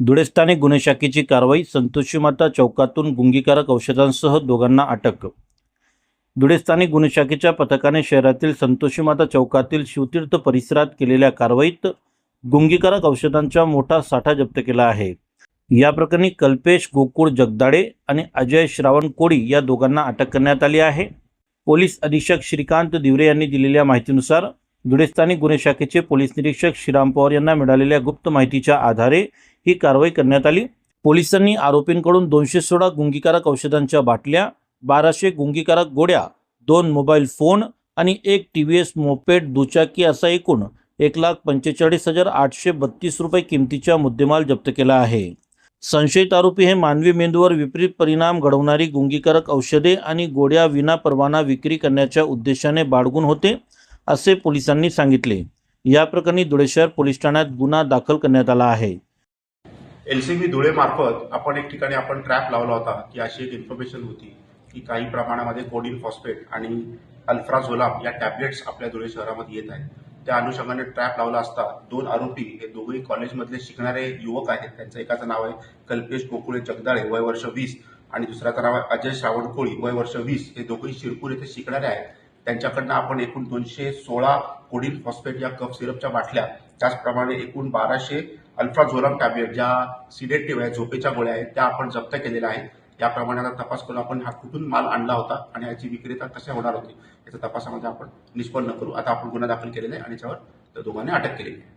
धुळे स्थानिक गुन्हे शाखेची कारवाई संतोषीमाता चौकातून गुंगीकारक औषधांसह दोघांना अटक. धुळे स्थानिक गुन्हे शाखेच्या पथकाने शहरातील संतोषीमाता चौकातील शिवतीर्थ परिसरात केलेल्या कारवाईत गुंगीकारक औषधांचा मोठा साठा जप्त केला आहे. या प्रकरणी कल्पेश गोकुळ जगदाडे आणि अजय श्रावण कोळी या दोघांना अटक करण्यात आली आहे. पोलीस अधीक्षक श्रीकांत दिवरे यांनी दिलेल्या माहितीनुसार धुळे स्थानिक गुन्हे शाखेचे पोलीस निरीक्षक श्रीराम पवार यांना मिळालेल्या गुप्त माहितीच्या आधारे ही कारवाई करण्यात आली. पोलिसांनी आरोपींकडून दोनशे सोळा गुंगीकारक औषधांच्या बाटल्या बाराशे गुंगीकारक गोड्या दोन मोबाईल फोन आणि एक टी व्ही एस मोपेड दुचाकी असा एकूण एक लाख पंचेचाळीस हजार आठशे बत्तीस रुपये किमतीचा मुद्देमाल जप्त केला आहे. संशयित आरोपी हे मानवी मेंदूवर विपरीत परिणाम घडवणारी गुंगीकारक औषधे आणि गोड्या विना परवाना विक्री करण्याच्या उद्देशाने बाळगून होते असे पोलिसांनी सांगितले. या प्रकरणी धुळे शहर पोलीस ठाण्यात गुन्हा दाखल करण्यात आला आहे. एल सी बी धुळेमार्फत आपण एक ठिकाणी आपण ट्रॅप लावला होता की अशी एक इन्फॉर्मेशन होती की काही प्रमाणामध्ये कोडिन फॉस्फेट आणि अल्फ्राझोलाम या टॅबलेट्स आपल्या धुळे शहरामध्ये येत आहेत. त्या अनुषंगाने ट्रॅप लावला असता दोन आरोपी हे दोघेही कॉलेजमधले शिकणारे युवक आहेत. त्यांचं एकाचं नाव आहे कल्पेश गोकुळे जगदाळे वय वर्ष वीस आणि दुसऱ्याचं नाव आहे अजय श्रावणकोळी वय वर्ष वीस. हे दोघेही शिरपूर येथे शिकणारे आहेत. त्यांच्याकडनं आपण एकूण दोनशे सोळा कोडिन फॉस्फेट या कफ सिरपच्या बाटल्या त्याचप्रमाणे एकूण बाराशे अल्फ्राझोलाम टॅबलेट ज्या सिडेटिव्ह आहे झोपेच्या गोळ्या आहेत त्या आपण जप्त केलेल्या आहेत. याप्रमाणे आता तपास करून आपण हा कुठून माल आणला होता आणि याची विक्रेता कशा होणार होती याच्या तपासामध्ये आपण निष्पन्न करू. आता आपण गुन्हा दाखल केलेला आहे आणि याच्यावर दोघांनी अटक केलेली आहे.